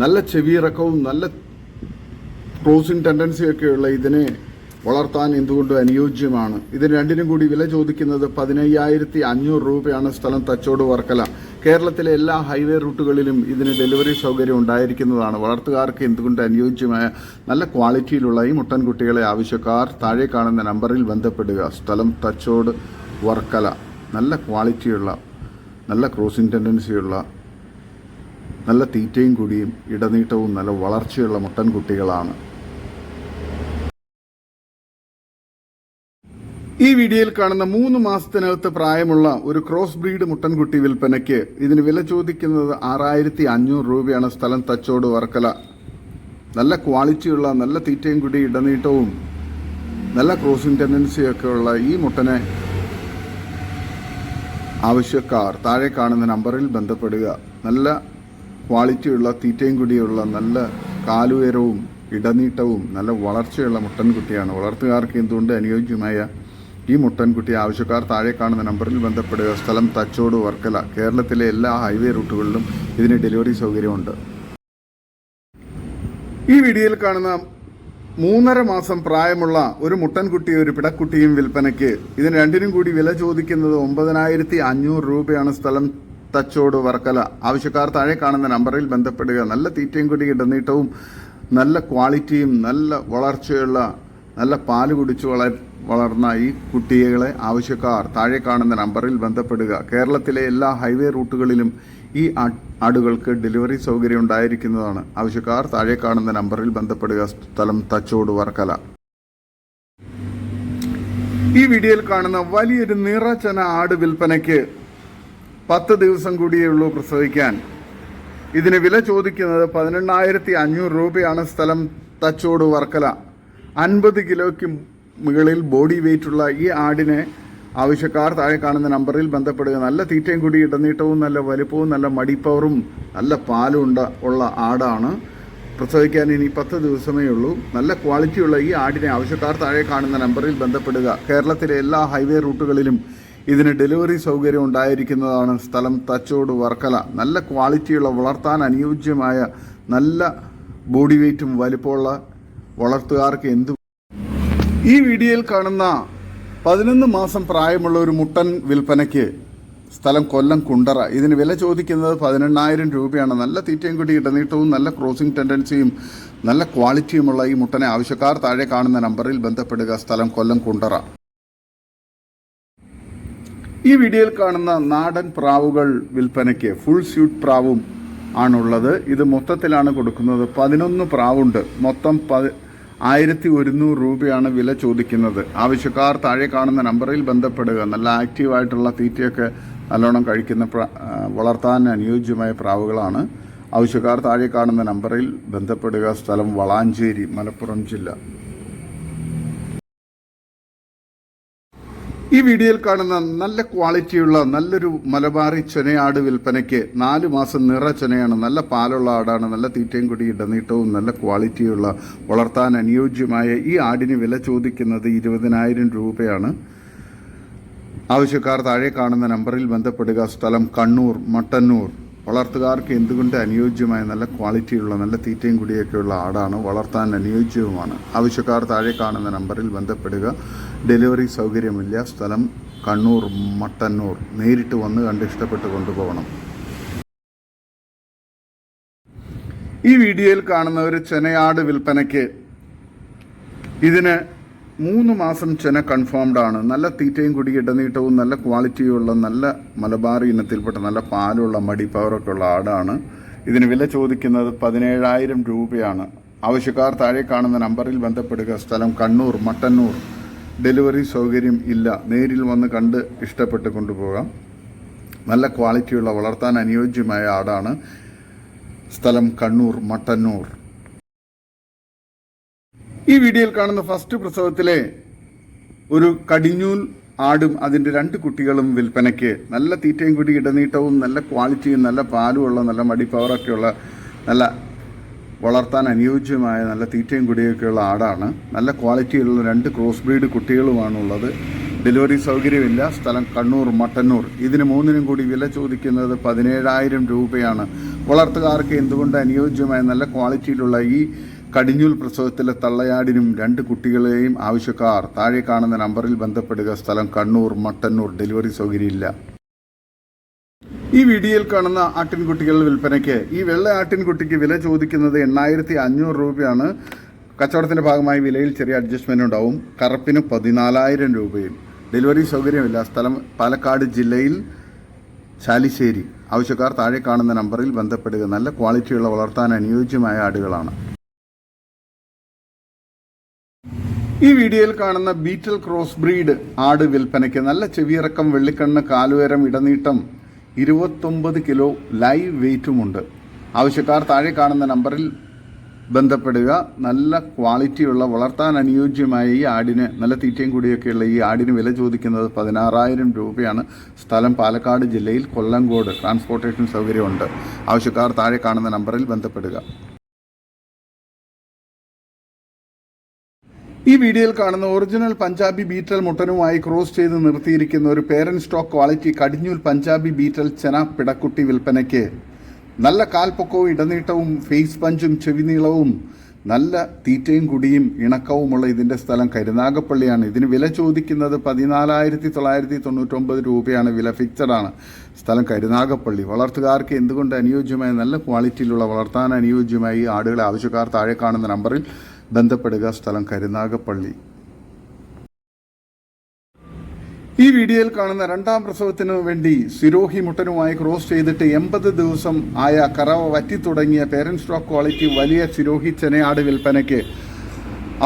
നല്ല ചെവിയിറക്കവും നല്ല ക്രോസിംഗ് ടെൻഡൻസിയൊക്കെയുള്ള ഇതിനെ വളർത്താൻ എന്തുകൊണ്ടും അനുയോജ്യമാണ്? ഇതിന് രണ്ടിനും കൂടി വില ചോദിക്കുന്നത് പതിനയ്യായിരത്തി അഞ്ഞൂറ് രൂപയാണ് സ്ഥലം തച്ചോട് വർക്കല. കേരളത്തിലെ എല്ലാ ഹൈവേ റൂട്ടുകളിലും ഇതിന് ഡെലിവറി സൗകര്യം ഉണ്ടായിരിക്കുന്നതാണ്. വളർത്തുകാർക്ക് എന്തുകൊണ്ട് അനുയോജ്യമായ നല്ല ക്വാളിറ്റിയിലുള്ള ഈ മുട്ടൻകുട്ടികളെ ആവശ്യക്കാർ താഴെ കാണുന്ന നമ്പറിൽ ബന്ധപ്പെടുക. സ്ഥലം തച്ചോട് വർക്കല. നല്ല ക്വാളിറ്റിയുള്ള നല്ല ക്രോസിംഗ് ടെൻഡൻസിയുള്ള നല്ല തീറ്റയും കൂടിയും ഇടനീട്ടവും നല്ല വളർച്ചയുള്ള മുട്ടൻ കുട്ടികളാണ്. ഈ വീഡിയോയിൽ കാണുന്ന മൂന്ന് മാസത്തിനകത്ത് പ്രായമുള്ള ഒരു ക്രോസ് ബ്രീഡ് മുട്ടൻകുട്ടി വിൽപ്പനയ്ക്ക് ഇതിന് വില ചോദിക്കുന്നത് ആറായിരത്തി അഞ്ഞൂറ് രൂപയാണ് സ്ഥലം തച്ചോട് വർക്കല. നല്ല ക്വാളിറ്റിയുള്ള നല്ല തീറ്റയും കൂടി ഇടനീട്ടവും നല്ല ക്രോസിംഗ് ടെൻഡൻസിയൊക്കെ ഉള്ള ഈ മുട്ടനെ ആവശ്യക്കാർ താഴെ കാണുന്ന നമ്പറിൽ ബന്ധപ്പെടുക. നല്ല ക്വാളിറ്റിയുള്ള തീറ്റയും കൂടിയുള്ള നല്ല കാലുയരവും ഇടനീട്ടവും നല്ല വളർച്ചയുള്ള മുട്ടൻകുട്ടിയാണ്. വളർത്തുകാർക്ക് എന്തുകൊണ്ട് അനുയോജ്യമായ ഈ മുട്ടൻകുട്ടി? ആവശ്യക്കാർ താഴെ കാണുന്ന നമ്പറിൽ ബന്ധപ്പെടുക. സ്ഥലം തച്ചോട് വർക്കല. കേരളത്തിലെ എല്ലാ ഹൈവേ റൂട്ടുകളിലും ഇതിന് ഡെലിവറി സൗകര്യമുണ്ട്. ഈ വീഡിയോയിൽ കാണുന്ന മൂന്നര മാസം പ്രായമുള്ള ഒരു മുട്ടൻകുട്ടിയും ഒരു പിടക്കുട്ടിയും വിൽപ്പനയ്ക്ക് ഇതിന് രണ്ടിനും കൂടി വില ചോദിക്കുന്നത് ഒമ്പതിനായിരത്തി അഞ്ഞൂറ് രൂപയാണ് സ്ഥലം തച്ചോട് വർക്കല ആവശ്യക്കാർ താഴെ കാണുന്ന നമ്പറിൽ ബന്ധപ്പെടുക. നല്ല തീറ്റയും കുടി ഇടനീട്ടവും നല്ല ക്വാളിറ്റിയും നല്ല വളർച്ചയുള്ള നല്ല പാൽ കുടിച്ച് വളർ വളർന്ന ഈ കുട്ടികളെ ആവശ്യക്കാർ താഴെ കാണുന്ന നമ്പറിൽ ബന്ധപ്പെടുക. കേരളത്തിലെ എല്ലാ ഹൈവേ റൂട്ടുകളിലും ഈ ആടുകൾക്ക് ഡെലിവറി സൗകര്യം ഉണ്ടായിരിക്കുന്നതാണ്. ആവശ്യക്കാർ താഴെ കാണുന്ന നമ്പറിൽ ബന്ധപ്പെടുക. സ്ഥലം തച്ചോട് വർക്കല ഈ വീഡിയോയിൽ കാണുന്ന വലിയൊരു നിറച്ചന ആട് വിൽപ്പനയ്ക്ക് പത്ത് ദിവസം കൂടിയേ ഉള്ളൂ പ്രസവിക്കാൻ. ഇതിന് വില ചോദിക്കുന്നത് പതിനെണ്ണായിരത്തി അഞ്ഞൂറ് രൂപയാണ് സ്ഥലം തച്ചോട് വർക്കല. അൻപത് കിലോയ്ക്ക് മുകളിൽ ബോഡി വെയിറ്റുള്ള ഈ ആടിനെ ആവശ്യക്കാർ താഴെ കാണുന്ന നമ്പറിൽ ബന്ധപ്പെടുക. നല്ല തീറ്റയും കൂടി ഇടനീട്ടവും നല്ല വലിപ്പവും നല്ല മടിപ്പവറും നല്ല പാലും ഉണ്ട ഉള്ള ആടാണ്. പ്രസവിക്കാൻ ഇനി പത്ത് ദിവസമേ ഉള്ളൂ. നല്ല ക്വാളിറ്റിയുള്ള ഈ ആടിനെ ആവശ്യക്കാർ താഴെ കാണുന്ന നമ്പറിൽ ബന്ധപ്പെടുക. കേരളത്തിലെ എല്ലാ ഹൈവേ റൂട്ടുകളിലും ഇതിന് ഡെലിവറി സൗകര്യം ഉണ്ടായിരിക്കുന്നതാണ് സ്ഥലം തച്ചോട് വർക്കല. നല്ല ക്വാളിറ്റിയുള്ള വളർത്താൻ അനുയോജ്യമായ നല്ല ബോഡി വെയ്റ്റും വലിപ്പമുള്ള വളർത്തുകാർക്ക് എന്ത് ഈ വീഡിയോയിൽ കാണുന്ന പതിനൊന്ന് മാസം പ്രായമുള്ള ഒരു മുട്ടൻ വിൽപ്പനയ്ക്ക് സ്ഥലം കൊല്ലം കുണ്ടറ. ഇതിന് വില ചോദിക്കുന്നത് പതിനെണ്ണായിരം രൂപയാണ്. നല്ല തീറ്റയും കുട്ടി ഇടനീട്ടവും നല്ല ക്രോസിംഗ് ടെൻഡൻസിയും നല്ല ക്വാളിറ്റിയുമുള്ള ഈ മുട്ടനെ ആവശ്യക്കാർ താഴെ കാണുന്ന നമ്പറിൽ ബന്ധപ്പെടുക. സ്ഥലം കൊല്ലം കുണ്ടറ. ഈ വീഡിയോയിൽ കാണുന്ന നാടൻ പ്രാവുകൾ വിൽപ്പനയ്ക്ക് ഫുൾ സ്യൂട്ട് പ്രാവും ആണുള്ളത്. ഇത് മൊത്തത്തിലാണ് കൊടുക്കുന്നത്. പതിനൊന്ന് പ്രാവുണ്ട്. മൊത്തം ആയിരത്തി ഒരുന്നൂറ് രൂപയാണ് വില ചോദിക്കുന്നത്. ആവശ്യക്കാർ താഴെ കാണുന്ന നമ്പറിൽ ബന്ധപ്പെടുക. നല്ല ആക്റ്റീവായിട്ടുള്ള തീറ്റയൊക്കെ നല്ലോണം കഴിക്കുന്ന വളർത്താൻ അനുയോജ്യമായ പ്രാവുകളാണ്. ആവശ്യക്കാർ താഴെ കാണുന്ന നമ്പറിൽ ബന്ധപ്പെടുക. സ്ഥലം വളാഞ്ചേരി മലപ്പുറം ജില്ല. ഈ വീഡിയോയിൽ കാണുന്ന നല്ല ക്വാളിറ്റിയുള്ള നല്ലൊരു മലബാറി ചെനയാട് വിൽപ്പനയ്ക്ക് നാല് മാസം നിറ ചെനയാണ് നല്ല പാലുള്ള ആടാണ് നല്ല തീറ്റയും കൂടി ഇടനീട്ടവും നല്ല ക്വാളിറ്റിയുള്ള വളർത്താൻ അനുയോജ്യമായ ഈ ആടിന് വില ചോദിക്കുന്നത് ഇരുപതിനായിരം രൂപയാണ്. ആവശ്യക്കാർ താഴെ കാണുന്ന നമ്പറിൽ ബന്ധപ്പെടുക. സ്ഥലം കണ്ണൂർ മട്ടന്നൂർ. വളർത്തുകാർക്ക് എന്തുകൊണ്ട് അനുയോജ്യമായ നല്ല ക്വാളിറ്റിയുള്ള നല്ല തീറ്റയും കൂടിയൊക്കെയുള്ള ആടാണ് വളർത്താൻ അനുയോജ്യവുമാണ്? ആവശ്യക്കാർ താഴെ കാണുന്ന നമ്പറിൽ ബന്ധപ്പെടുക. ഡെലിവറി സൗകര്യമില്ല. സ്ഥലം കണ്ണൂർ മട്ടന്നൂർ. നേരിട്ട് വന്ന് കണ്ട് ഇഷ്ടപ്പെട്ട് കൊണ്ടുപോകണം. ഈ വീഡിയോയിൽ കാണുന്ന ഒരു ചെനയാട് വിൽപ്പനയ്ക്ക് ഇതിന് മൂന്ന് മാസം ചെന കൺഫേംഡ് ആണ്. നല്ല തീറ്റയും കുടി ഇടനീട്ടവും നല്ല ക്വാളിറ്റിയുള്ള നല്ല മലബാറി ഇനത്തിൽപ്പെട്ട നല്ല പാലുള്ള മടി പവറൊക്കെ ഉള്ള ആടാണ്. ഇതിന് വില ചോദിക്കുന്നത് പതിനേഴായിരം രൂപയാണ്. ആവശ്യക്കാർ താഴെ കാണുന്ന നമ്പറിൽ ബന്ധപ്പെടുക. സ്ഥലം കണ്ണൂർ മട്ടന്നൂർ. ഡെലിവറി സൗകര്യം ഇല്ല. നേരിൽ വന്ന് കണ്ട് ഇഷ്ടപ്പെട്ട് കൊണ്ടുപോകാം. നല്ല ക്വാളിറ്റിയുള്ള വളർത്താൻ അനുയോജ്യമായ ആടാണ് സ്ഥലം കണ്ണൂർ മട്ടന്നൂർ. ഈ വീഡിയോയിൽ കാണുന്ന ഫസ്റ്റ് പ്രസവത്തിലെ ഒരു കടിഞ്ഞൂൽ ആടും അതിന്റെ രണ്ട് കുട്ടികളും വിൽപ്പനയ്ക്ക് നല്ല തീറ്റയും കൂടി ഇടനീട്ടവും നല്ല ക്വാളിറ്റിയും നല്ല പാലുമുള്ള നല്ല മടി പവറൊക്കെയുള്ള നല്ല വളർത്താൻ അനുയോജ്യമായ നല്ല തീറ്റയും കുടിയൊക്കെയുള്ള ആടാണ്. നല്ല ക്വാളിറ്റിയുള്ള രണ്ട് ക്രോസ് ബ്രീഡ് കുട്ടികളുമാണുള്ളത്. ഡെലിവറി സൗകര്യമില്ല. സ്ഥലം കണ്ണൂർ മട്ടന്നൂർ. ഇതിന് മൂന്നിനും കൂടി വില ചോദിക്കുന്നത് പതിനേഴായിരം രൂപയാണ്. വളർത്തുകാർക്ക് എന്തുകൊണ്ട് അനുയോജ്യമായ നല്ല ക്വാളിറ്റിയിലുള്ള ഈ കടിഞ്ഞൂൽ പ്രസവത്തിലെ തള്ളയാടിനും രണ്ട് കുട്ടികളെയും ആവശ്യക്കാർ. താഴെ കാണുന്ന നമ്പറിൽ ബന്ധപ്പെടുക. സ്ഥലം കണ്ണൂർ മട്ടന്നൂർ. ഡെലിവറി സൗകര്യമില്ല. ഈ വീഡിയോയിൽ കാണുന്ന ആട്ടിൻകുട്ടികളുടെ വിൽപ്പനയ്ക്ക് ഈ വെള്ള ആട്ടിൻകുട്ടിക്ക് വില ചോദിക്കുന്നത് എണ്ണായിരത്തി അഞ്ഞൂറ് രൂപയാണ്. കച്ചവടത്തിന്റെ ഭാഗമായി വിലയിൽ ചെറിയ അഡ്ജസ്റ്റ്മെന്റ് ഉണ്ടാവും. കറുപ്പിന് പതിനാലായിരം രൂപയും. ഡെലിവറി സൗകര്യമില്ല. സ്ഥലം പാലക്കാട് ജില്ലയിൽ ചാലിശ്ശേരി ആവശ്യക്കാർ താഴെ കാണുന്ന നമ്പറിൽ ബന്ധപ്പെടുക. നല്ല ക്വാളിറ്റിയുള്ള വളർത്താൻ അനുയോജ്യമായ ആടുകളാണ്. ഈ വീഡിയോയിൽ കാണുന്ന ബീറ്റൽ ക്രോസ് ബ്രീഡ് ആട് വിൽപ്പനയ്ക്ക് നല്ല ചെവിയിറക്കം വെള്ളിക്കണ്ണ് കാലുയരം ഇടനീട്ടം ഇരുപത്തൊമ്പത് കിലോ ലൈവ് വെയിറ്റുമുണ്ട്. ആവശ്യക്കാർ താഴെ കാണുന്ന നമ്പറിൽ ബന്ധപ്പെടുക. നല്ല ക്വാളിറ്റിയുള്ള വളർത്താൻ അനുയോജ്യമായ ഈ ആടിന് നല്ല തീറ്റയും കൂടിയൊക്കെയുള്ള ഈ ആടിന് വില ചോദിക്കുന്നത് പതിനാറായിരം രൂപയാണ്. സ്ഥലം പാലക്കാട് ജില്ലയിൽ കൊല്ലങ്കോട്. ട്രാൻസ്പോർട്ടേഷൻ സൗകര്യമുണ്ട്. ആവശ്യക്കാർ താഴെ കാണുന്ന നമ്പറിൽ ബന്ധപ്പെടുക. ഈ വീഡിയോയിൽ കാണുന്ന ഒറിജിനൽ പഞ്ചാബി ബീറ്റൽ മുട്ടനുമായി ക്രോസ് ചെയ്ത് നിർത്തിയിരിക്കുന്ന ഒരു പേരന്റ് സ്റ്റോക്ക് ക്വാളിറ്റി കടിഞ്ഞൂൽ പഞ്ചാബി ബീറ്റൽ ചെന പിടക്കുട്ടി വിൽപ്പനയ്ക്ക്. നല്ല കാൽപ്പൊക്കവും ഇടനീട്ടവും ഫേസ് പഞ്ചും ചെവിനീളവും നല്ല തീറ്റയും കുടിയും ഇണക്കവുമുള്ള ഇതിന്റെ സ്ഥലം കരുനാഗപ്പള്ളിയാണ്. ഇതിന് വില ചോദിക്കുന്നത് പതിനാലായിരത്തി തൊള്ളായിരത്തി തൊണ്ണൂറ്റൊമ്പത് രൂപയാണ്. വില ഫിക്സഡാണ് സ്ഥലം കരുനാഗപ്പള്ളി. വളർത്തുകാർക്ക് എന്തുകൊണ്ട് അനുയോജ്യമായ നല്ല ക്വാളിറ്റിയിലുള്ള വളർത്താൻ അനുയോജ്യമായി ആടുകളെ ആവശ്യക്കാർ താഴെ കാണുന്ന നമ്പറിൽ ബന്ധപ്പെടുക സ്ഥലം കരുനാഗപ്പള്ളി. ഈ വീഡിയോയിൽ കാണുന്ന രണ്ടാം പ്രസവത്തിനു വേണ്ടി സിരോഹി മുട്ടനുമായി ക്രോസ് ചെയ്തിട്ട് എൺപത് ദിവസം ആയ കറവ വറ്റി തുടങ്ങിയ പേരൻസ് സ്റ്റോക്ക് ക്വാളിറ്റി വലിയ സിരോഹി ചെനയാട് വിൽപ്പനയ്ക്ക്.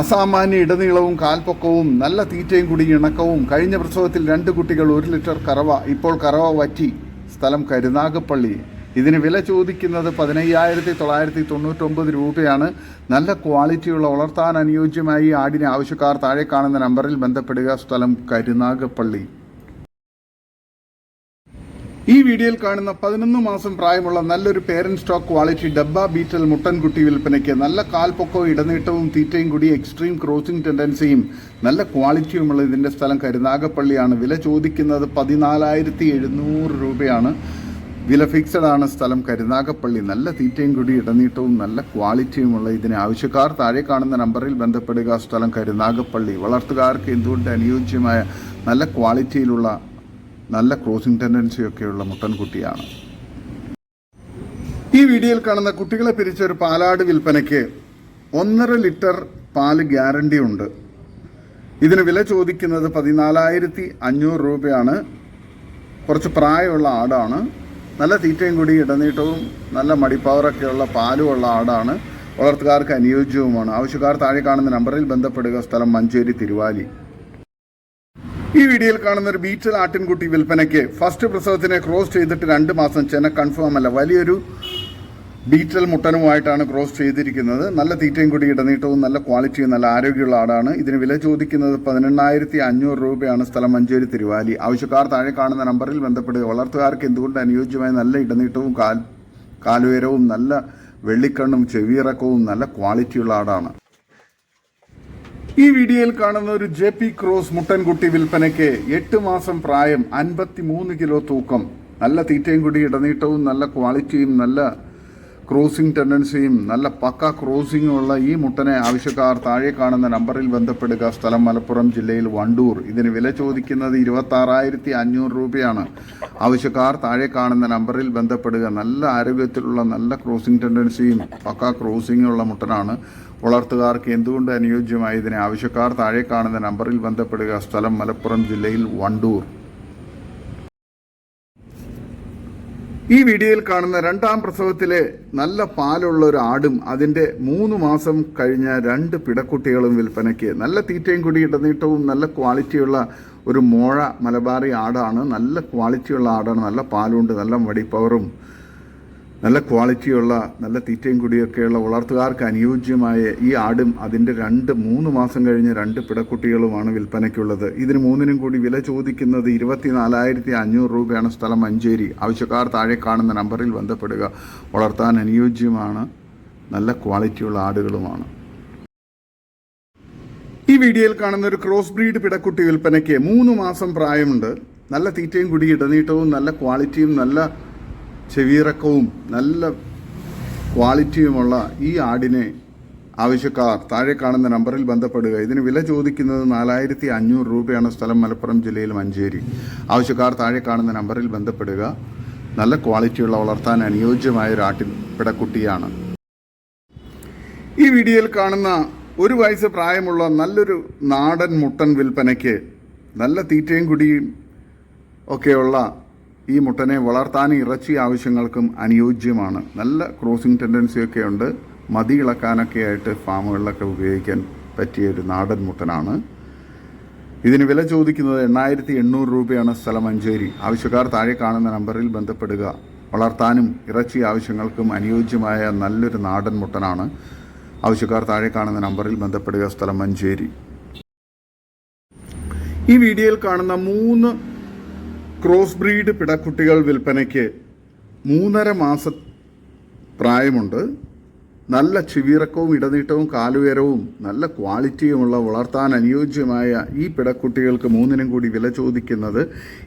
അസാമാന്യ ഇടനീളവും കാൽപ്പൊക്കവും നല്ല തീറ്റയും കൂടി ഇണക്കവും കഴിഞ്ഞ പ്രസവത്തിൽ രണ്ട് കുട്ടികൾ ഒരു ലിറ്റർ കറവ ഇപ്പോൾ കറവ വറ്റി സ്ഥലം കരുനാഗപ്പള്ളി. ഇതിന് വില ചോദിക്കുന്നത് പതിനയ്യായിരത്തി തൊള്ളായിരത്തി തൊണ്ണൂറ്റൊമ്പത് രൂപയാണ്. നല്ല ക്വാളിറ്റിയുള്ള വളർത്താൻ അനുയോജ്യമായി ആടിന് ആവശ്യക്കാർ താഴെ കാണുന്ന നമ്പറിൽ ബന്ധപ്പെടുക. സ്ഥലം കരുനാഗപ്പള്ളി. ഈ വീഡിയോയിൽ കാണുന്ന പതിനൊന്ന് മാസം പ്രായമുള്ള നല്ലൊരു പേരൻ സ്റ്റോക്ക് ക്വാളിറ്റി ഡബ്ബ ബീറ്റൽ മുട്ടൻകുട്ടി വിൽപ്പനയ്ക്ക് നല്ല കാൽപ്പൊക്കവും ഇടനീട്ടവും തീറ്റയും കൂടി എക്സ്ട്രീം ക്രോസിംഗ് ടെൻഡൻസിയും നല്ല ക്വാളിറ്റിയുമുള്ള ഇതിന്റെ സ്ഥലം കരുനാഗപ്പള്ളിയാണ്. വില ചോദിക്കുന്നത് പതിനാലായിരത്തി എഴുന്നൂറ് രൂപയാണ്. വില ഫിക്സഡ് ആണ് സ്ഥലം. കരുനാഗപ്പള്ളി നല്ല തീറ്റയും കൂടി ഇടനീട്ടവും നല്ല ക്വാളിറ്റിയുമുള്ള ഇതിന് ആവശ്യക്കാർ താഴെ കാണുന്ന നമ്പറിൽ ബന്ധപ്പെടുക. സ്ഥലം കരുനാഗപ്പള്ളി. വളർത്തുകാർക്ക് എന്തുകൊണ്ട് അനുയോജ്യമായ നല്ല ക്വാളിറ്റിയിലുള്ള നല്ല ക്രോസിംഗ് ടെൻഡൻസിയൊക്കെയുള്ള മുട്ടൻകുട്ടിയാണ്. ഈ വീഡിയോയിൽ കാണുന്ന കുട്ടികളെ പിരിച്ച ഒരു പാലാട് വിൽപ്പനയ്ക്ക് ഒന്നര ലിറ്റർ പാൽ ഗ്യാരണ്ടി ഉണ്ട്. ഇതിന് വില ചോദിക്കുന്നത് പതിനാലായിരത്തി അഞ്ഞൂറ് രൂപയാണ്. കുറച്ച് പ്രായമുള്ള ആടാണ്. നല്ല തീറ്റയും കൂടി ഇടനീട്ടവും നല്ല മടിപ്പവറൊക്കെയുള്ള പാലുമുള്ള ആടാണ്. വളർത്തുകാർക്ക് അനുയോജ്യവുമാണ്. ആവശ്യക്കാർ താഴെ കാണുന്ന നമ്പറിൽ ബന്ധപ്പെടുക. സ്ഥലം മഞ്ചേരി തിരുവാലി. ഈ വീഡിയോയിൽ കാണുന്ന ഒരു ബീറ്റൽ ആട്ടിൻകുട്ടി വിൽപ്പനയ്ക്ക് ഫസ്റ്റ് പ്രസവത്തിനെ ക്രോസ് ചെയ്തിട്ട് രണ്ട് മാസം. ചെന കൺഫേം അല്ല. വലിയൊരു ബീറ്റൽ മുട്ടനുമായിട്ടാണ് ക്രോസ് ചെയ്തിരിക്കുന്നത്. നല്ല തീറ്റയും കൂടി ഇടനീട്ടവും നല്ല ക്വാളിറ്റിയും നല്ല ആരോഗ്യമുള്ള ആടാണ്. ഇതിന് വില ചോദിക്കുന്നത് പതിനെണ്ണായിരത്തി അഞ്ഞൂറ് രൂപയാണ്. സ്ഥലം മഞ്ചേരി തിരുവാലി. ആവശ്യക്കാർ താഴെ കാണുന്ന നമ്പറിൽ ബന്ധപ്പെടുക. വളർത്തുകാർക്ക് എന്തുകൊണ്ട് അനുയോജ്യമായ നല്ല ഇടനീട്ടവും കാൽ കാലുയരവും നല്ല വെള്ളിക്കണ്ണും ചെവിയിറക്കവും നല്ല ക്വാളിറ്റിയുള്ള ആടാണ്. ഈ വീഡിയോയിൽ കാണുന്ന ഒരു ജെ പി ക്രോസ് മുട്ടൻകുട്ടി വിൽപ്പനയ്ക്ക് എട്ട് മാസം പ്രായം അൻപത്തി മൂന്ന് കിലോ തൂക്കം. നല്ല തീറ്റയും കൂടി ഇടനീട്ടവും നല്ല ക്വാളിറ്റിയും നല്ല ക്രോസിംഗ് ടെൻഡൻസിയും നല്ല പക്ക ക്രോസിംഗും ഉള്ള ഈ മുട്ടനെ ആവശ്യക്കാർ താഴെ കാണുന്ന നമ്പറിൽ ബന്ധപ്പെടുക. സ്ഥലം മലപ്പുറം ജില്ലയിൽ വണ്ടൂർ. ഇതിന് വില ചോദിക്കുന്നത് ഇരുപത്തി ആറായിരത്തി അഞ്ഞൂറ് രൂപയാണ്. ആവശ്യക്കാർ താഴെ കാണുന്ന നമ്പറിൽ ബന്ധപ്പെടുക. നല്ല ആരോഗ്യത്തിലുള്ള നല്ല ക്രോസിംഗ് ടെൻഡൻസിയും പക്ക ക്രോസിംഗും ഉള്ള മുട്ടനാണ്. വളർത്തുകാർക്ക് എന്തുകൊണ്ട് അനുയോജ്യമായി ഇതിനെ ആവശ്യക്കാർ താഴെ കാണുന്ന നമ്പറിൽ ബന്ധപ്പെടുക. സ്ഥലം മലപ്പുറം ജില്ലയിൽ വണ്ടൂർ. ഈ വീഡിയോയിൽ കാണുന്ന രണ്ടാം പ്രസവത്തിലെ നല്ല പാലുള്ള ഒരു ആടും അതിന്റെ മൂന്ന് മാസം കഴിഞ്ഞ രണ്ട് പിടക്കുട്ടികളും വിൽപ്പനയ്ക്ക് നല്ല തീറ്റയും കൂടി ഇടനീട്ടവും നല്ല ക്വാളിറ്റിയുള്ള ഒരു മോഴ മലബാറി ആടാണ്. നല്ല ക്വാളിറ്റിയുള്ള ആടാണ്. നല്ല പാലുണ്ട് നല്ല വടിപ്പവറും നല്ല ക്വാളിറ്റിയുള്ള നല്ല തീറ്റയും കുടിയൊക്കെയുള്ള വളർത്തുകാർക്ക് അനുയോജ്യമായ ഈ ആടും അതിന്റെ രണ്ട് മൂന്ന് മാസം കഴിഞ്ഞ് രണ്ട് പിടക്കുട്ടികളുമാണ് വിൽപ്പനയ്ക്കുള്ളത്. ഇതിന് മൂന്നിനും കൂടി വില ചോദിക്കുന്നത് ഇരുപത്തിനാലായിരത്തി അഞ്ഞൂറ് രൂപയാണ് സ്ഥലം മഞ്ചേരി. ആവശ്യക്കാർ താഴെ കാണുന്ന നമ്പറിൽ ബന്ധപ്പെടുക. വളർത്താൻ അനുയോജ്യമാണ് നല്ല ക്വാളിറ്റിയുള്ള ആടുകളുമാണ്. ഈ വീഡിയോയിൽ കാണുന്ന ഒരു ക്രോസ് ബ്രീഡ് പിടക്കുട്ടി വിൽപ്പനയ്ക്ക് മൂന്ന് മാസം പ്രായമുണ്ട്. നല്ല തീറ്റയും കുടി ഇടനീട്ടവും നല്ല ക്വാളിറ്റിയും നല്ല ചെവിയിറക്കവും നല്ല ക്വാളിറ്റിയുമുള്ള ഈ ആടിനെ ആവശ്യക്കാർ താഴെ കാണുന്ന നമ്പറിൽ ബന്ധപ്പെടുക. ഇതിന് വില ചോദിക്കുന്നത് നാലായിരത്തി അഞ്ഞൂറ് രൂപയാണ് സ്ഥലം മലപ്പുറം ജില്ലയിൽ മഞ്ചേരി ആവശ്യക്കാർ താഴെ കാണുന്ന നമ്പറിൽ ബന്ധപ്പെടുക. നല്ല ക്വാളിറ്റിയുള്ള വളർത്താൻ അനുയോജ്യമായ ഒരു ആട്ടിൻ പിടക്കുട്ടിയാണ്. ഈ വീഡിയോയിൽ കാണുന്ന ഒരു വയസ്സ് പ്രായമുള്ള നല്ലൊരു നാടൻ മുട്ടൻ വിൽപ്പനയ്ക്ക് നല്ല തീറ്റയും കുടിയും ഒക്കെയുള്ള ഈ മുട്ടനെ വളർത്താൻ ഇറച്ചി ആവശ്യങ്ങൾക്കും അനുയോജ്യമാണ്. നല്ല ക്രോസിംഗ് ടെൻഡൻസിയൊക്കെ ഉണ്ട്. മതി ഇളക്കാനൊക്കെ ആയിട്ട് ഫാമുകളിലൊക്കെ ഉപയോഗിക്കാൻ പറ്റിയ ഒരു നാടൻ മുട്ടനാണ്. ഇതിന് വില ചോദിക്കുന്നത് എണ്ണായിരത്തി എണ്ണൂറ് രൂപയാണ് സ്ഥലം മഞ്ചേരി. ആവശ്യക്കാർ താഴെ കാണുന്ന നമ്പറിൽ ബന്ധപ്പെടുക. വളർത്താനും ഇറച്ചി ആവശ്യങ്ങൾക്കും അനുയോജ്യമായ നല്ലൊരു നാടൻ മുട്ടനാണ്. ആവശ്യക്കാർ താഴെ കാണുന്ന നമ്പറിൽ ബന്ധപ്പെടുക സ്ഥലം മഞ്ചേരി. ഈ വീഡിയോയിൽ കാണുന്ന മൂന്ന് ക്രോസ് ബ്രീഡ് പിടക്കുട്ടികൾ വിൽപ്പനയ്ക്ക് മൂന്നര മാസ പ്രായമുണ്ട്. നല്ല ചിവിറക്കവും ഇടനീട്ടവും കാലുയരവും നല്ല ക്വാളിറ്റിയുമുള്ള വളർത്താൻ അനുയോജ്യമായ ഈ പിടക്കുട്ടികൾക്ക് മൂന്നിനും കൂടി വില ചോദിക്കുന്നത്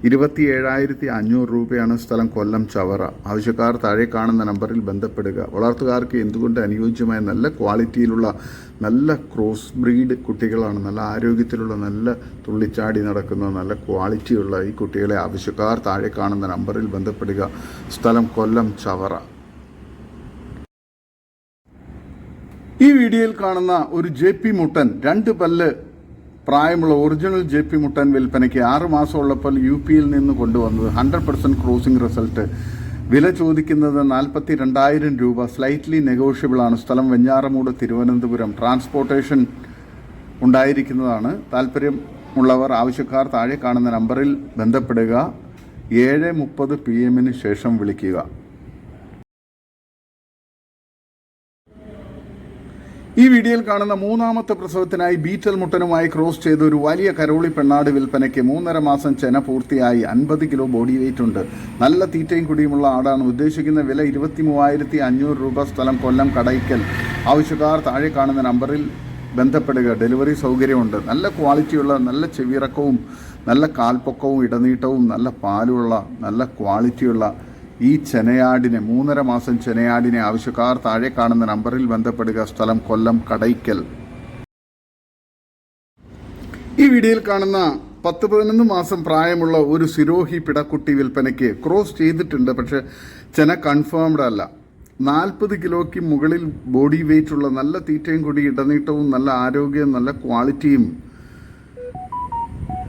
ഇരുപത്തി ഏഴായിരത്തി അഞ്ഞൂറ് രൂപയാണ് സ്ഥലം കൊല്ലം ചവറ. ആവശ്യക്കാർ താഴെ കാണുന്ന നമ്പറിൽ ബന്ധപ്പെടുക. വളർത്തുകാർക്ക് എന്തുകൊണ്ട് അനുയോജ്യമായ നല്ല ക്വാളിറ്റിയിലുള്ള നല്ല ക്രോസ് ബ്രീഡ് കുട്ടികളാണ്. നല്ല ആരോഗ്യത്തിലുള്ള നല്ല തുള്ളിച്ചാടി നടക്കുന്ന നല്ല ക്വാളിറ്റിയുള്ള ഈ കുട്ടികളെ ആവശ്യക്കാർ താഴെ കാണുന്ന നമ്പറിൽ ബന്ധപ്പെടുക. സ്ഥലം കൊല്ലം ചവറ. ഈ വീഡിയോയിൽ കാണുന്ന ഒരു ജെ പി മുട്ടൻ രണ്ട് പല്ല് പ്രായമുള്ള ഒറിജിനൽ ജെ പി മുട്ടൻ വിൽപ്പനയ്ക്ക് ആറ് മാസമുള്ളപ്പോൾ യു പിയിൽ നിന്ന് കൊണ്ടുവന്നത്. Hundred percent crossing result. വില ചോദിക്കുന്നത് നാൽപ്പത്തി രണ്ടായിരം രൂപ. സ്ലൈറ്റ്ലി നെഗോഷ്യബിൾ ആണ്. സ്ഥലം വെഞ്ഞാറമൂട് തിരുവനന്തപുരം. ട്രാൻസ്പോർട്ടേഷൻ ഉണ്ടായിരിക്കുന്നതാണ്. താല്പര്യമുള്ളവർ ആവശ്യക്കാർ താഴെ കാണുന്ന നമ്പറിൽ ബന്ധപ്പെടുക. ഏഴ് മുപ്പത് പി എമ്മിന് ശേഷം വിളിക്കുക. ഈ വീഡിയോയിൽ കാണുന്ന മൂന്നാമത്തെ പ്രസവത്തിനായി ബീറ്റൽ മുട്ടനുമായി ക്രോസ് ചെയ്ത ഒരു വലിയ കരോളി പെണ്ണാട് വിൽപ്പനയ്ക്ക് മൂന്നര മാസം ചെന പൂർത്തിയായി അൻപത് കിലോ ബോഡി വെയിറ്റ് ഉണ്ട്. നല്ല തീറ്റയും കുടിയുമുള്ള ആടാണ്. ഉദ്ദേശിക്കുന്ന വില ഇരുപത്തി മൂവായിരത്തി അഞ്ഞൂറ് രൂപ. സ്ഥലം കൊല്ലം കടയ്ക്കൽ. ആവശ്യക്കാർ താഴെ കാണുന്ന നമ്പറിൽ ബന്ധപ്പെടുക. ഡെലിവറി സൗകര്യമുണ്ട്. നല്ല ക്വാളിറ്റിയുള്ള നല്ല ചെവിറക്കവും നല്ല കാൽപ്പൊക്കവും ഇടനീട്ടവും നല്ല പാലുള്ള നല്ല ക്വാളിറ്റിയുള്ള ഈ ചെനയാടിനെ മൂന്നര മാസം ചെനയാടിനെ ആവശ്യക്കാർ താഴെ കാണുന്ന നമ്പറിൽ ബന്ധപ്പെടുക. സ്ഥലം കൊല്ലം കടയ്ക്കൽ. ഈ വീഡിയോയിൽ കാണുന്ന പത്ത് പതിനൊന്ന് മാസം പ്രായമുള്ള ഒരു സിരോഹി പിടക്കുട്ടി വിൽപ്പനയ്ക്ക് ക്രോസ് ചെയ്തിട്ടുണ്ട്. പക്ഷെ ചെന കൺഫേംഡ് അല്ല. നാൽപ്പത് കിലോയ്ക്ക് മുകളിൽ ബോഡി വെയിറ്റ് ഉള്ള നല്ല തീറ്റയും കൂടി ഇടനീട്ടവും നല്ല ആരോഗ്യവും നല്ല ക്വാളിറ്റിയും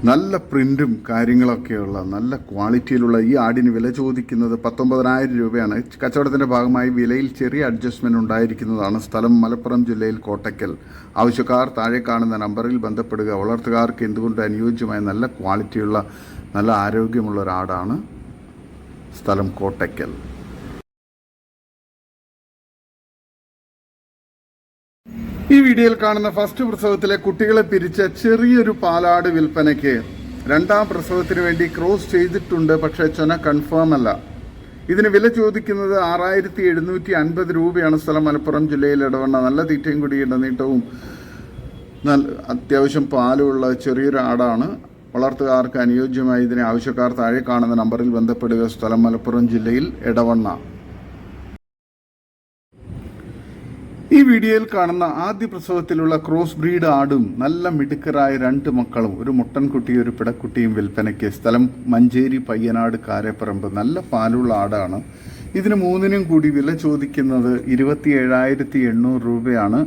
നല്ല പ്രിന്റും കാര്യങ്ങളൊക്കെയുള്ള നല്ല ക്വാളിറ്റിയിലുള്ള ഈ ആടിന് വില ചോദിക്കുന്നത് പത്തൊമ്പതിനായിരം രൂപയാണ്. കച്ചവടത്തിന്റെ ഭാഗമായി വിലയിൽ ചെറിയ അഡ്ജസ്റ്റ്മെന്റ് ഉണ്ടായിരിക്കുന്നതാണ് സ്ഥലം മലപ്പുറം ജില്ലയിൽ കോട്ടയ്ക്കൽ. ആവശ്യക്കാർ താഴെ കാണുന്ന നമ്പറിൽ ബന്ധപ്പെടുക. വളർത്തുകാർക്ക് എന്തുകൊണ്ട് അനുയോജ്യമായ നല്ല ക്വാളിറ്റിയുള്ള നല്ല ആരോഗ്യമുള്ള ഒരാടാണ് സ്ഥലം കോട്ടയ്ക്കൽ. ഈ വീഡിയോയിൽ കാണുന്ന ഫസ്റ്റ് പ്രസവത്തിലെ കുട്ടികളെ പിരിച്ച ചെറിയൊരു പാലാട് വിൽപ്പനയ്ക്ക് രണ്ടാം പ്രസവത്തിന് വേണ്ടി ക്രോസ് ചെയ്തിട്ടുണ്ട് പക്ഷേ ചൊന കൺഫേം അല്ല. ഇതിന് വില ചോദിക്കുന്നത് ആറായിരത്തി എഴുന്നൂറ്റി അൻപത് രൂപയാണ് സ്ഥലം. മലപ്പുറം ജില്ലയിൽ ഇടവണ്ണ. നല്ല തീറ്റയും കൂടി ഇടനീട്ടവും നല്ല അത്യാവശ്യം പാലുള്ള ചെറിയൊരു ആടാണ്. വളർത്തുകാർക്ക് അനുയോജ്യമായി ഇതിനെ ആവശ്യക്കാർ താഴെ കാണുന്ന നമ്പറിൽ ബന്ധപ്പെടുക. സ്ഥലം മലപ്പുറം ജില്ലയിൽ ഇടവണ്ണ. ഈ വീഡിയോയിൽ കാണുന്ന ആദ്യ പ്രസവത്തിലുള്ള ക്രോസ് ബ്രീഡ് ആടും നല്ല മിടുക്കരായ രണ്ട് മക്കളും ഒരു മുട്ടൻകുട്ടിയും ഒരു പിടക്കുട്ടിയും വിൽപ്പനയ്ക്ക് സ്ഥലം മഞ്ചേരി പയ്യനാട് കാരപ്പറമ്പ്. നല്ല പാലുള്ള ആടാണ്. ഇതിന് മൂന്നിനും കൂടി വില ചോദിക്കുന്നത് ഇരുപത്തി ഏഴായിരത്തി എണ്ണൂറ് രൂപയാണ്.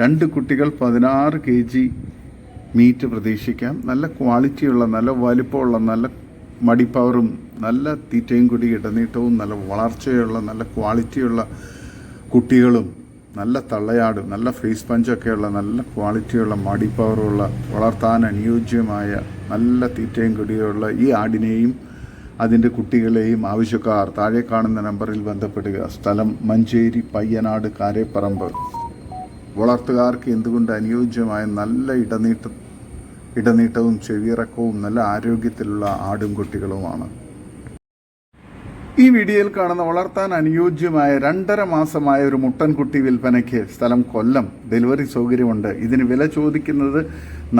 രണ്ട് കുട്ടികൾ പതിനാറ് കെ ജി മീറ്റ് പ്രതീക്ഷിക്കാം. നല്ല ക്വാളിറ്റിയുള്ള നല്ല വലിപ്പമുള്ള നല്ല മടിപ്പവറും നല്ല തീറ്റയും കൂടി ഇടനീട്ടവും നല്ല വളർച്ചയുള്ള നല്ല ക്വാളിറ്റിയുള്ള കുട്ടികളും നല്ല തള്ളയാടും നല്ല ഫേസ് പഞ്ചൊക്കെയുള്ള നല്ല ക്വാളിറ്റിയുള്ള മടി പവറുള്ള വളർത്താൻ അനുയോജ്യമായ നല്ല തീറ്റയും കുടിയുള്ള ഈ ആടിനെയും അതിന്റെ കുട്ടികളെയും ആവശ്യക്കാർ താഴെ കാണുന്ന നമ്പറിൽ ബന്ധപ്പെടുക. സ്ഥലം മഞ്ചേരി പയ്യനാട് കാരേപ്പറമ്പ്. വളർത്തുകാർക്ക് എന്തുകൊണ്ട് അനുയോജ്യമായ നല്ല ഇടനീട്ട ഇടനീട്ടവും ചെവിയിറക്കവും നല്ല ആരോഗ്യത്തിലുള്ള ആടും കുട്ടികളുമാണ്. ഈ വീഡിയോയിൽ കാണുന്ന വളർത്താൻ അനുയോജ്യമായ രണ്ടര മാസമായ ഒരു മുട്ടൻകുട്ടി വിൽപ്പനയ്ക്ക് സ്ഥലം കൊല്ലം. ഡെലിവറി സൗകര്യമുണ്ട്. ഇതിന് വില ചോദിക്കുന്നത്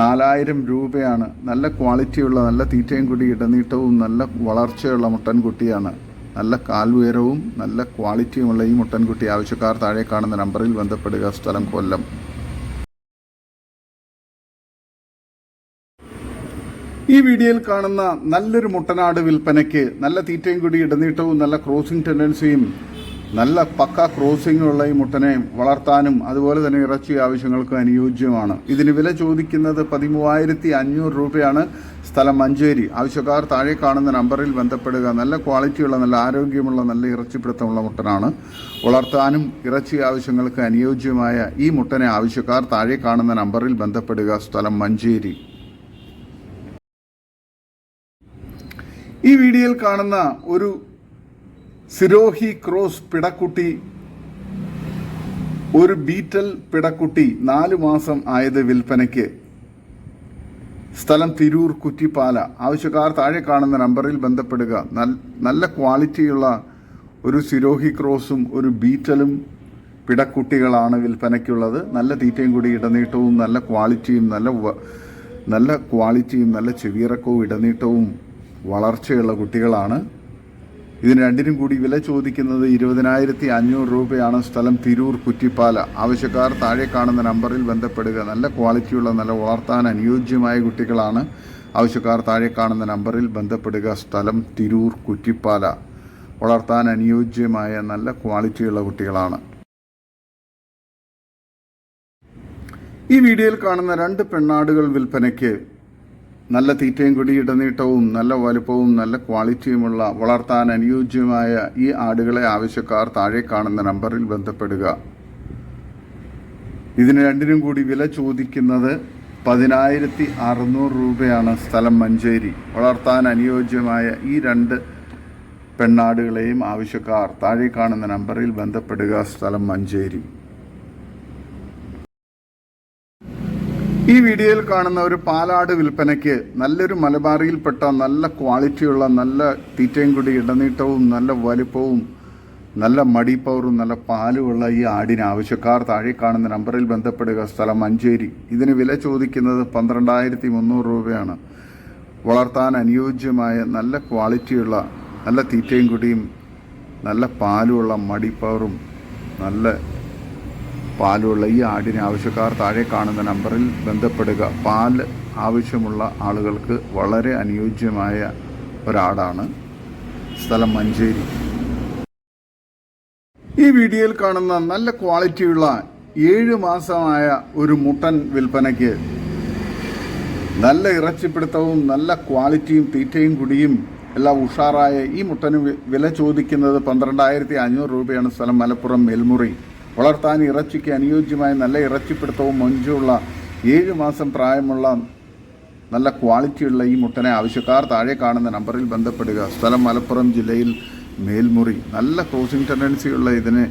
നാലായിരം രൂപയാണ്. നല്ല ക്വാളിറ്റിയുള്ള നല്ല തീറ്റയും കൂടി ഇടനീട്ടവും നല്ല വളർച്ചയുള്ള മുട്ടൻകുട്ടിയാണ്. നല്ല കാൽഉയരവും നല്ല ക്വാളിറ്റിയുമുള്ള ഈ മുട്ടൻകുട്ടി ആവശ്യക്കാർ താഴെ കാണുന്ന നമ്പറിൽ ബന്ധപ്പെടുക. സ്ഥലം കൊല്ലം. ഈ വീഡിയോയിൽ കാണുന്ന നല്ലൊരു മുട്ടനാട് വിൽപ്പനയ്ക്ക് നല്ല തീറ്റയും കൂടി ഇടനീട്ടവും നല്ല ക്രോസിംഗ് ടെൻഡൻസിയും നല്ല പക്ക ക്രോസിംഗുള്ള ഈ മുട്ടനെ വളർത്താനും അതുപോലെ തന്നെ ഇറച്ചി ആവശ്യങ്ങൾക്കും അനുയോജ്യമാണ്. ഇതിന് വില ചോദിക്കുന്നത് പതിമൂവായിരത്തി അഞ്ഞൂറ് രൂപയാണ്. സ്ഥലം മഞ്ചേരി. ആവശ്യക്കാർ താഴെ കാണുന്ന നമ്പറിൽ ബന്ധപ്പെടുക. നല്ല ക്വാളിറ്റിയുള്ള നല്ല ആരോഗ്യമുള്ള നല്ല ഇറച്ചിപ്പിടുത്തമുള്ള മുട്ടനാണ്. വളർത്താനും ഇറച്ചി ആവശ്യങ്ങൾക്ക് അനുയോജ്യമായ ഈ മുട്ടനെ ആവശ്യക്കാർ താഴെ കാണുന്ന നമ്പറിൽ ബന്ധപ്പെടുക. സ്ഥലം മഞ്ചേരി. ഈ വീഡിയോയിൽ കാണുന്ന ഒരു സിരോഹി ക്രോസ് പിടക്കുട്ടി ഒരു ബീറ്റൽ പിടക്കുട്ടി നാലു മാസം ആയത് വിൽപ്പനയ്ക്ക്. സ്ഥലം തിരൂർ കുറ്റിപ്പാല. ആവശ്യക്കാർ താഴെ കാണുന്ന നമ്പറിൽ ബന്ധപ്പെടുക. നല്ല ക്വാളിറ്റിയുള്ള ഒരു സിരോഹി ക്രോസും ഒരു ബീറ്റലും പിടക്കുട്ടികളാണ് വിൽപ്പനയ്ക്കുള്ളത്. നല്ല തീറ്റയും കൂടി ഇടനീട്ടവും നല്ല ക്വാളിറ്റിയും നല്ല നല്ല ക്വാളിറ്റിയും നല്ല ചെവിയിറക്കവും ഇടനീട്ടവും വളർച്ചയുള്ള കുട്ടികളാണ്. ഇതിന് രണ്ടിനും കൂടി വില ചോദിക്കുന്നത് ഇരുപതിനായിരത്തി അഞ്ഞൂറ് രൂപയാണ്. സ്ഥലം തിരൂർ കുറ്റിപ്പാല. ആവശ്യക്കാർ താഴെ കാണുന്ന നമ്പറിൽ ബന്ധപ്പെടുക. നല്ല ക്വാളിറ്റിയുള്ള നല്ല വളർത്താൻ അനുയോജ്യമായ കുട്ടികളാണ്. ആവശ്യക്കാർ താഴെ കാണുന്ന നമ്പറിൽ ബന്ധപ്പെടുക. സ്ഥലം തിരൂർ കുറ്റിപ്പാല. വളർത്താൻ അനുയോജ്യമായ നല്ല ക്വാളിറ്റിയുള്ള കുട്ടികളാണ്. ഈ വീഡിയോയിൽ കാണുന്ന രണ്ട് പെണ്ണാടുകൾ വിൽപ്പനയ്ക്ക് നല്ല തീറ്റയും കൂടി ഇടനീട്ടവും നല്ല വലുപ്പവും നല്ല ക്വാളിറ്റിയുമുള്ള വളർത്താൻ അനുയോജ്യമായ ഈ ആടുകളെ ആവശ്യക്കാർ താഴെ കാണുന്ന നമ്പറിൽ ബന്ധപ്പെടുക. ഇതിന് രണ്ടിനും കൂടി വില ചോദിക്കുന്നത് പതിനായിരത്തി അറുന്നൂറ് രൂപയാണ് സ്ഥലം മഞ്ചേരി. വളർത്താൻ അനുയോജ്യമായ ഈ രണ്ട് പെണ്ണാടുകളെയും ആവശ്യക്കാർ താഴെ കാണുന്ന നമ്പറിൽ ബന്ധപ്പെടുക സ്ഥലം മഞ്ചേരി. ഈ വീഡിയോയിൽ കാണുന്ന ഒരു പാലാട് വിൽപ്പനയ്ക്ക് നല്ലൊരു മലബാറിയിൽപ്പെട്ട നല്ല ക്വാളിറ്റിയുള്ള നല്ല തീറ്റയും കൂടി ഇടനീട്ടവും നല്ല വലിപ്പവും നല്ല മടി പവറും നല്ല പാലുമുള്ള ഈ ആടിന് ആവശ്യക്കാർ താഴെ കാണുന്ന നമ്പറിൽ ബന്ധപ്പെടുക. സ്ഥലം മഞ്ചേരി. ഇതിന് വില ചോദിക്കുന്നത് പന്ത്രണ്ടായിരത്തി മുന്നൂറ് രൂപയാണ്. വളർത്താൻ അനുയോജ്യമായ നല്ല ക്വാളിറ്റിയുള്ള നല്ല തീറ്റയും കൂടിയും നല്ല പാലുമുള്ള മടിപ്പവറും നല്ല പാലുള്ള ഈ ആടിന് ആവശ്യക്കാർ താഴെ കാണുന്ന നമ്പറിൽ ബന്ധപ്പെടുക. പാൽ ആവശ്യമുള്ള ആളുകൾക്ക് വളരെ അനുയോജ്യമായ ഒരാടാണ് സ്ഥലം മഞ്ചേരി. ഈ വീഡിയോയിൽ കാണുന്ന നല്ല ക്വാളിറ്റിയുള്ള ഏഴ് മാസമായ ഒരു മുട്ടൻ വിൽപ്പനയ്ക്ക് നല്ല ഇറച്ചിപ്പിടുത്തവും നല്ല ക്വാളിറ്റിയും തീറ്റയും കുടിയും എല്ലാം ഉഷാറായ ഈ മുട്ടന് വില ചോദിക്കുന്നത് പന്ത്രണ്ടായിരത്തി അഞ്ഞൂറ് രൂപയാണ് സ്ഥലം മലപ്പുറം മേൽമുറി. വളർത്താൻ ഇറച്ചിക്ക് അനുയോജ്യമായ നല്ല ഇറച്ചിപ്പിടുത്തവും മൊഞ്ചുള്ള ഏഴ് മാസം പ്രായമുള്ള നല്ല ക്വാളിറ്റിയുള്ള ഈ മുട്ടനെ ആവശ്യക്കാർ താഴെ കാണുന്ന നമ്പറിൽ ബന്ധപ്പെടുക. സ്ഥലം മലപ്പുറം ജില്ലയിൽ മേൽമുറി. നല്ല ക്രോസിംഗ് ടെൻഡൻസിയുള്ള ഇതിനെ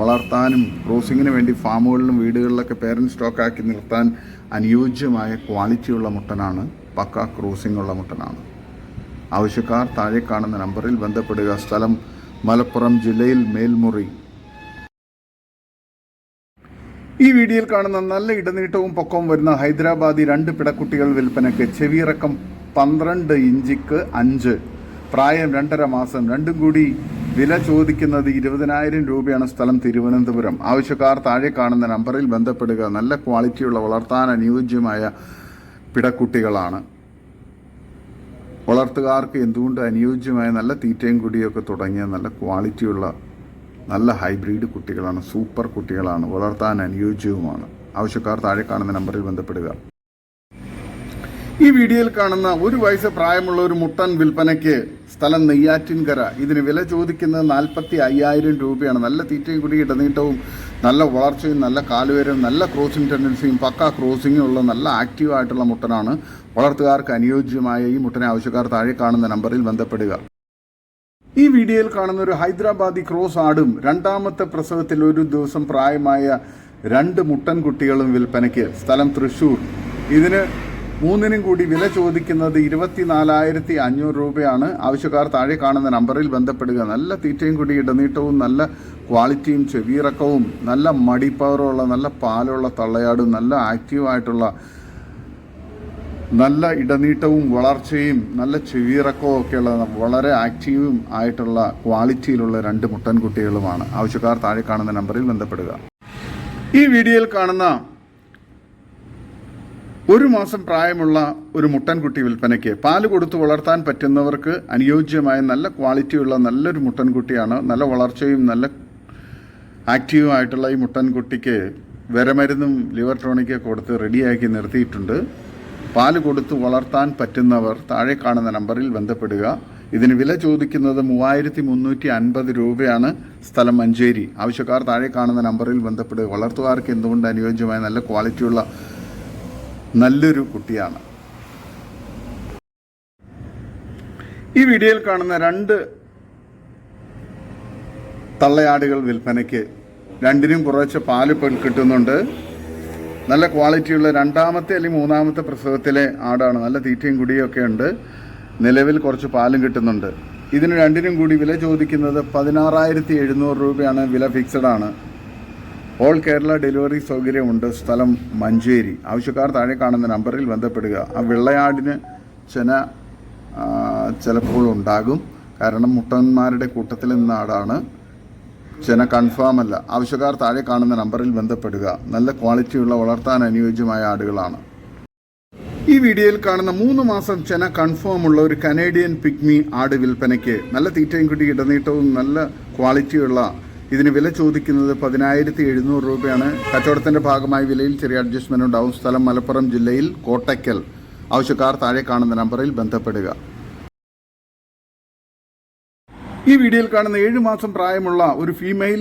വളർത്താനും ക്രോസിങ്ങിന് വേണ്ടി ഫാമുകളിലും വീടുകളിലൊക്കെ പേരന്റ് സ്റ്റോക്കാക്കി നിർത്താൻ അനുയോജ്യമായ ക്വാളിറ്റിയുള്ള മുട്ടനാണ് പക്ക ക്രോസിംഗ് ഉള്ള മുട്ടനാണ്. ആവശ്യക്കാർ താഴെ കാണുന്ന നമ്പറിൽ ബന്ധപ്പെടുക. സ്ഥലം മലപ്പുറം ജില്ലയിൽ മേൽമുറി. ഈ വീഡിയോയിൽ കാണുന്ന നല്ല ഇടനീട്ടവും പൊക്കവും വരുന്ന ഹൈദരാബാദി രണ്ട് പിടക്കുട്ടികൾ വിൽപ്പനയ്ക്ക് ചെവിയിറക്കം പന്ത്രണ്ട് ഇഞ്ചിക്ക് അഞ്ച്. പ്രായം രണ്ടര മാസം. രണ്ടും കൂടി വില ചോദിക്കുന്നത് ഇരുപതിനായിരം രൂപയാണ് സ്ഥലം തിരുവനന്തപുരം. ആവശ്യക്കാർ താഴെ കാണുന്ന നമ്പറിൽ ബന്ധപ്പെടുക. നല്ല ക്വാളിറ്റിയുള്ള വളർത്താൻ അനുയോജ്യമായ പിടക്കുട്ടികളാണ്. വളർത്തുകാർക്ക് എന്തുകൊണ്ട് അനുയോജ്യമായ നല്ല തീറ്റയും കൂടിയൊക്കെ തുടങ്ങിയ നല്ല ക്വാളിറ്റിയുള്ള നല്ല ഹൈബ്രിഡ് കുട്ടികളാണ് സൂപ്പർ കുട്ടികളാണ് വളർത്താൻ അനുയോജ്യവുമാണ്. ആവശ്യക്കാർ താഴെ കാണുന്ന നമ്പറിൽ ബന്ധപ്പെടുക. ഈ വീഡിയോയിൽ കാണുന്ന ഒരു വയസ്സ് പ്രായമുള്ള ഒരു മുട്ടൻ വിൽപ്പനയ്ക്ക് സ്ഥലം നെയ്യാറ്റിൻകര. ഇതിന് വില ചോദിക്കുന്നത് നാൽപ്പത്തി അയ്യായിരം രൂപയാണ്. നല്ല തീറ്റയും കൂടി ഇടനീട്ടവും നല്ല വളർച്ചയും നല്ല കാലുവരും നല്ല ക്രോസിംഗ് ടെൻഡൻസിയും പക്ക ക്രോസിംഗും ഉള്ള നല്ല ആക്റ്റീവായിട്ടുള്ള മുട്ടനാണ് വളർത്തുകാർക്ക് അനുയോജ്യമായ ഈ മുട്ടനെ ആവശ്യക്കാർ താഴെ കാണുന്ന നമ്പറിൽ ബന്ധപ്പെടുക. ഈ വീഡിയോയിൽ കാണുന്ന ഒരു ഹൈദരാബാദി ക്രോസ് ആടും രണ്ടാമത്തെ പ്രസവത്തിൽ ഒരു ദിവസം പ്രായമായ രണ്ട് മുട്ടൻ കുട്ടികളും വിൽപ്പനയ്ക്ക്. സ്ഥലം തൃശൂർ ഇതിന് മൂന്നിനും കൂടി വില ചോദിക്കുന്നത് ഇരുപത്തിനാലായിരത്തി അഞ്ഞൂറ് രൂപയാണ്. ആവശ്യക്കാർ താഴെ കാണുന്ന നമ്പറിൽ ബന്ധപ്പെടുക. നല്ല തീറ്റയും കൂടി ഇടനീട്ടവും നല്ല ക്വാളിറ്റിയും ചെവിയിറക്കവും നല്ല മടിപ്പവറുള്ള നല്ല പാലുള്ള തള്ളയാടും നല്ല ആക്റ്റീവായിട്ടുള്ള നല്ല ഇടനീട്ടവും വളർച്ചയും നല്ല ചെവിയിറക്കവും ഒക്കെയുള്ള വളരെ ആക്റ്റീവും ആയിട്ടുള്ള ക്വാളിറ്റിയിലുള്ള രണ്ട് മുട്ടൻകുട്ടികളുമാണ്. ആവശ്യക്കാർ താഴെ കാണുന്ന നമ്പറിൽ ബന്ധപ്പെടുക. ഈ വീഡിയോയിൽ കാണുന്ന ഒരു മാസം പ്രായമുള്ള ഒരു മുട്ടൻകുട്ടി വിൽപ്പനയ്ക്ക് പാൽ കൊടുത്ത് വളർത്താൻ പറ്റുന്നവർക്ക് അനുയോജ്യമായ നല്ല ക്വാളിറ്റിയുള്ള നല്ലൊരു മുട്ടൻകുട്ടിയാണ്. നല്ല വളർച്ചയും നല്ല ആക്റ്റീവും ആയിട്ടുള്ള ഈ മുട്ടൻകുട്ടിക്ക് വിരമരുന്നും ലിവർ ടോണിക്ക് കൊടുത്ത് റെഡിയാക്കി നിർത്തിയിട്ടുണ്ട്. പാൽ കൊടുത്ത് വളർത്താൻ പറ്റുന്നവർ താഴെ കാണുന്ന നമ്പറിൽ ബന്ധപ്പെടുക. ഇതിന് വില ചോദിക്കുന്നത് മൂവായിരത്തി മുന്നൂറ്റി അൻപത് രൂപയാണ് സ്ഥലം മഞ്ചേരി. ആവശ്യക്കാർ താഴെ കാണുന്ന നമ്പറിൽ ബന്ധപ്പെടുക. വളർത്തുകാർക്ക് എന്തുകൊണ്ട് അനുയോജ്യമായ നല്ല ക്വാളിറ്റിയുള്ള നല്ലൊരു കുട്ടിയാണ്. ഈ വീഡിയോയിൽ കാണുന്ന രണ്ട് തള്ളയാടുകൾ വിൽപ്പനയ്ക്ക് രണ്ടിനും കുറച്ച് പാൽ കിട്ടുന്നുണ്ട്. നല്ല ക്വാളിറ്റിയുള്ള രണ്ടാമത്തെ അല്ലെങ്കിൽ മൂന്നാമത്തെ പ്രസവത്തിലെ ആടാണ്. നല്ല തീറ്റയും കുടിയൊക്കെ ഉണ്ട്. നിലവിൽ കുറച്ച് പാലും കിട്ടുന്നുണ്ട്. ഇതിന് രണ്ടിനും കൂടി വില ചോദിക്കുന്നത് പതിനാറായിരത്തി എഴുന്നൂറ് രൂപയാണ്. വില ഫിക്സഡ് ആണ്. ഓൾ കേരള ഡെലിവറി സൗകര്യമുണ്ട്. സ്ഥലം മഞ്ചേരി. ആവശ്യക്കാർ താഴെ കാണുന്ന നമ്പറിൽ ബന്ധപ്പെടുക. ആ വെള്ളയാടിന് ചെന ചിലപ്പോൾ ഉണ്ടാകും. കാരണം മുട്ടന്മാരുടെ കൂട്ടത്തിൽ നിന്ന ആടാണ് ചെന കൺഫേം അല്ല. ആവശ്യക്കാർ താഴെ കാണുന്ന നമ്പറിൽ ബന്ധപ്പെടുക. നല്ല ക്വാളിറ്റിയുള്ള വളർത്താൻ അനുയോജ്യമായ ആടുകളാണ്. ഈ വീഡിയോയിൽ കാണുന്ന മൂന്ന് മാസം ചെന കൺഫേം ഉള്ള ഒരു കനേഡിയൻ പിഗ്മി ആട് വിൽപ്പനയ്ക്ക് നല്ല തീറ്റയും കുട്ടി ഇടനീട്ടവും നല്ല ക്വാളിറ്റിയുള്ള ഇതിന് വില ചോദിക്കുന്നത് പതിനായിരത്തി എഴുന്നൂറ് രൂപയാണ്. കച്ചവടത്തിന്റെ ഭാഗമായി വിലയിൽ ചെറിയ അഡ്ജസ്റ്റ്മെന്റ് ഉണ്ടാവും. സ്ഥലം മലപ്പുറം ജില്ലയിൽ കോട്ടയ്ക്കൽ. ആവശ്യക്കാർ താഴെ കാണുന്ന നമ്പറിൽ ബന്ധപ്പെടുക. ഈ വീഡിയോയിൽ കാണുന്ന ഏഴു മാസം പ്രായമുള്ള ഒരു ഫീമെയിൽ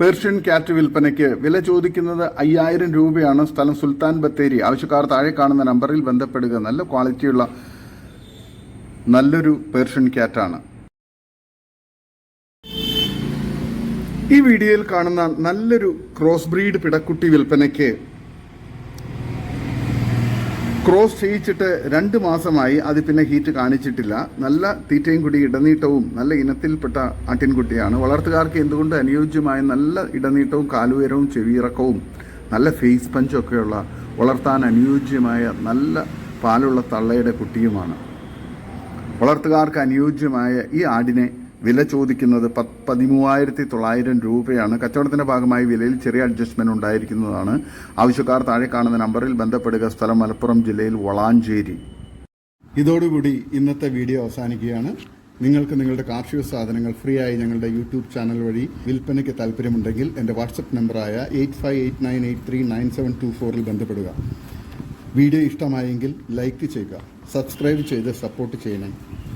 പേർഷ്യൻ കാറ്റ് വിൽപ്പനയ്ക്ക് വില ചോദിക്കുന്നത് അയ്യായിരം രൂപയാണ്. സ്ഥലം സുൽത്താൻ ബത്തേരി. ആവശ്യക്കാർ താഴെ കാണുന്ന നമ്പറിൽ ബന്ധപ്പെടുക. നല്ല ക്വാളിറ്റിയുള്ള നല്ലൊരു പേർഷ്യൻ ക്യാറ്റാണ് ഈ വീഡിയോയിൽ കാണുന്ന നല്ലൊരു ക്രോസ് ബ്രീഡ് പിടക്കുട്ടി വിൽപ്പനയ്ക്ക് ക്രോസ് ചെയ്യിച്ചിട്ട് രണ്ട് മാസമായി അത് പിന്നെ ഹീറ്റ് കാണിച്ചിട്ടില്ല. നല്ല തീറ്റയും കൂടി ഇടനീട്ടവും നല്ല ഇനത്തിൽപ്പെട്ട ആട്ടിൻകുട്ടിയാണ് വളർത്തുകാർക്ക് എന്തുകൊണ്ട് അനുയോജ്യമായ നല്ല ഇടനീട്ടവും കാലുയരവും ചെവിയിറക്കവും നല്ല ഫേസ് പഞ്ചൊക്കെയുള്ള വളർത്താൻ അനുയോജ്യമായ നല്ല പാലുള്ള തള്ളയുടെ കുട്ടിയുമാണ്. വളർത്തുകാർക്ക് അനുയോജ്യമായ ഈ ആടിനെ വില ചോദിക്കുന്നത് പത്ത് പതിമൂവായിരത്തി തൊള്ളായിരം രൂപയാണ്. കച്ചവടത്തിന്റെ ഭാഗമായി വിലയിൽ ചെറിയ അഡ്ജസ്റ്റ്മെന്റ് ഉണ്ടായിരിക്കുന്നതാണ്. ആവശ്യക്കാർ താഴെ കാണുന്ന നമ്പറിൽ ബന്ധപ്പെടുക. സ്ഥലം മലപ്പുറം ജില്ലയിൽ വളാഞ്ചേരി. ഇതോടുകൂടി ഇന്നത്തെ വീഡിയോ അവസാനിക്കുകയാണ്. നിങ്ങൾക്ക് നിങ്ങളുടെ കാർഷിക സാധനങ്ങൾ ഫ്രീ ആയി ഞങ്ങളുടെ യൂട്യൂബ് ചാനൽ വഴി വിൽപ്പനയ്ക്ക് താല്പര്യമുണ്ടെങ്കിൽ എന്റെ വാട്സപ്പ് നമ്പറായ eight five eight nine eight three nine seven two ഫോറിൽ ബന്ധപ്പെടുക. വീഡിയോ ഇഷ്ടമായെങ്കിൽ ലൈക്ക് ചെയ്യുക സബ്സ്ക്രൈബ് ചെയ്ത് സപ്പോർട്ട് ചെയ്യണം.